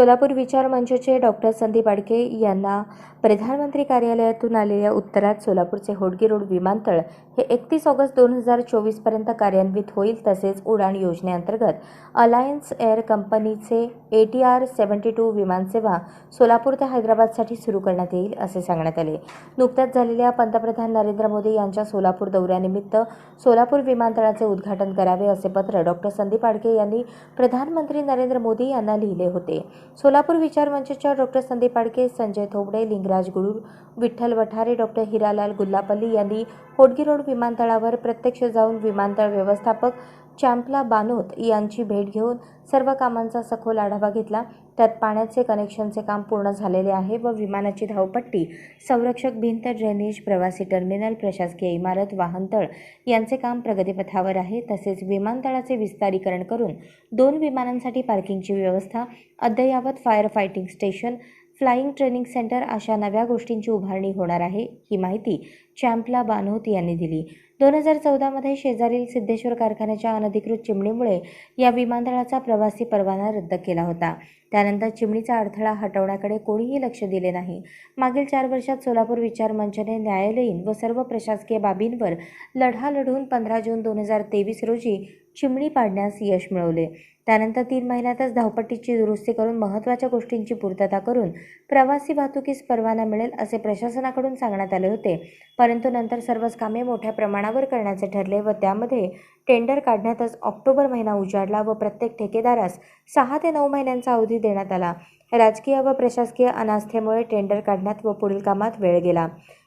सोलापूर विचार मंचचे डॉक्टर संदीप आडके यांना प्रधानमंत्री कार्यालयातून आलेल्या उत्तरात सोलापूरचे होडगी रोड विमानतळ हे एकतीस ऑगस्ट दोन हजार चोवीसपर्यंत कार्यान्वित होईल तसेच उडाण योजनेअंतर्गत अलायन्स एअर कंपनीचे A T R seventy two विमानसेवा सोलापूर ते हैदराबादसाठी सुरू करण्यात येईल असे सांगण्यात आले. नुकत्याच झालेल्या पंतप्रधान नरेंद्र मोदी यांच्या सोलापूर दौऱ्यानिमित्त सोलापूर विमानतळाचे उद्घाटन करावे असे पत्र डॉक्टर संदीप आडके यांनी प्रधानमंत्री नरेंद्र मोदी यांना लिहिले होते. सोलापूर विचार मंचच्या डॉक्टर संदीप आडके संजय थोबडे लिंगराज गुरु विठ्ठल वठारे डॉक्टर हिरालाल गुल्लापल्ली यांनी होडगी रोड विमानतळावर प्रत्यक्ष जाऊन विमानतळ व्यवस्थापक चॅम्पला बानोत यांची भेट घेऊन सर्व कामांचा सखोल आढावा घेतला. त्यात पाण्याचे कनेक्शनचे काम पूर्ण झालेले आहे व विमानाची धावपट्टी संरक्षक भिंत ड्रेनेज प्रवासी टर्मिनल प्रशासकीय इमारत वाहनतळ यांचे काम प्रगतीपथावर आहे. तसेच विमानतळाचे विस्तारीकरण करून दोन विमानांसाठी पार्किंगची व्यवस्था अद्ययावत fire fighting station flying training centre अशा नव्या गोष्टींची उभारणी होणार आहे ही माहिती चॅम्पला बानोत यांनी दिली. दोन हजार चौदामध्ये शेजारील सिद्धेश्वर कारखान्याच्या अनधिकृत चिमणीमुळे या विमानतळाचा प्रवासी परवाना रद्द केला होता. त्यानंतर चिमणीचा अडथळा हटवण्याकडे कोणीही लक्ष दिले नाही. मागील चार वर्षात सोलापूर विचार मंचने न्यायालयीन व सर्व प्रशासकीय बाबींवर लढा लढून पंधरा जून दोन हजार तेवीस रोजी चिमणी पाडण्यास यश मिळवले. त्यानंतर तीन महिन्यातच धावपट्टीची दुरुस्ती करून महत्त्वाच्या गोष्टींची पूर्तता करून प्रवासी वाहतुकीस परवाना मिळेल असे प्रशासनाकडून सांगण्यात आले होते. परंतु नंतर सर्वच कामे मोठ्या प्रमाणात प्रमाणावर करण्याचे ठरले व त्यामध्ये टेंडर काढण्यातच ऑक्टोबर महिना उजाडला व प्रत्येक ठेकेदारास सहा ते नऊ महिन्यांचा अवधी देण्यात आला. राजकीय व प्रशासकीय अनास्थेमुळे टेंडर काढण्यात व पुढील कामात वेळ गेला.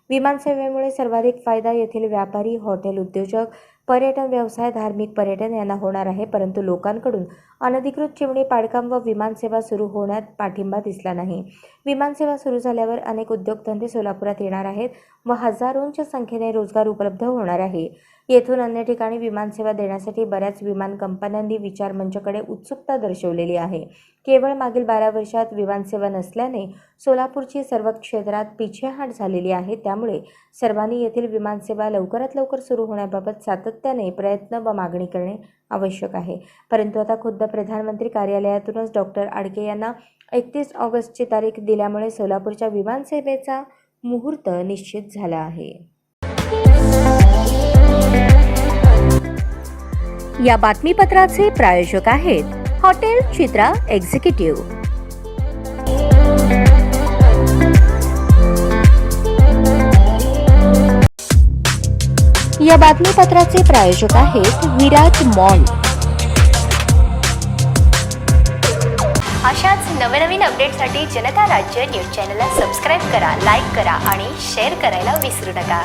विमानसेवेमुळे सर्वाधिक फायदा येथील व्यापारी हॉटेल उद्योजक पर्यटन व्यवसाय धार्मिक पर्यटन यांना होणार आहे परंतु लोकांकडून अनधिकृत चिमणी पाडकाम व विमानसेवा सुरू होण्यात पाठिंबा दिसला नाही. विमानसेवा सुरू झाल्यावर अनेक उद्योगधंदे सोलापुरात येणार आहेत व हजारोंच्या संख्येने रोजगार उपलब्ध होणार आहे. येथून अन्य ठिकाणी विमानसेवा देण्यासाठी बऱ्याच विमान कंपन्यांनी विचार मंचकडे उत्सुकता दर्शवलेली आहे. केवळ मागील बारा वर्षात विमानसेवा नसल्याने सोलापूरची सर्व क्षेत्रात पिछेहाट झालेली आहे. त्यामुळे सर्वांनी येथील विमानसेवा लवकरात लवकर सुरू होण्याबाबत सातत्याने प्रयत्न व मागणी करणे आवश्यक आहे. परंतु आता खुद्द प्रधानमंत्री कार्यालयातूनच डॉक्टर आडके यांना एकतीस ऑगस्टची तारीख दिल्यामुळे सोलापूरच्या विमानसेवेचा मुहूर्त निश्चित झाला आहे. या बातमीपत्राचे प्रायोजक आहेत हॉटेल चित्रा एक्झिक्युटिव्ह. या बातमीपत्राचे प्रायोजक आहेत विराज मॉल. अशाच नवनवीन अपडेटसाठी जनता राज्य न्यूज चॅनलला सबस्क्राईब करा लाईक करा आणि शेअर करायला विसरू नका.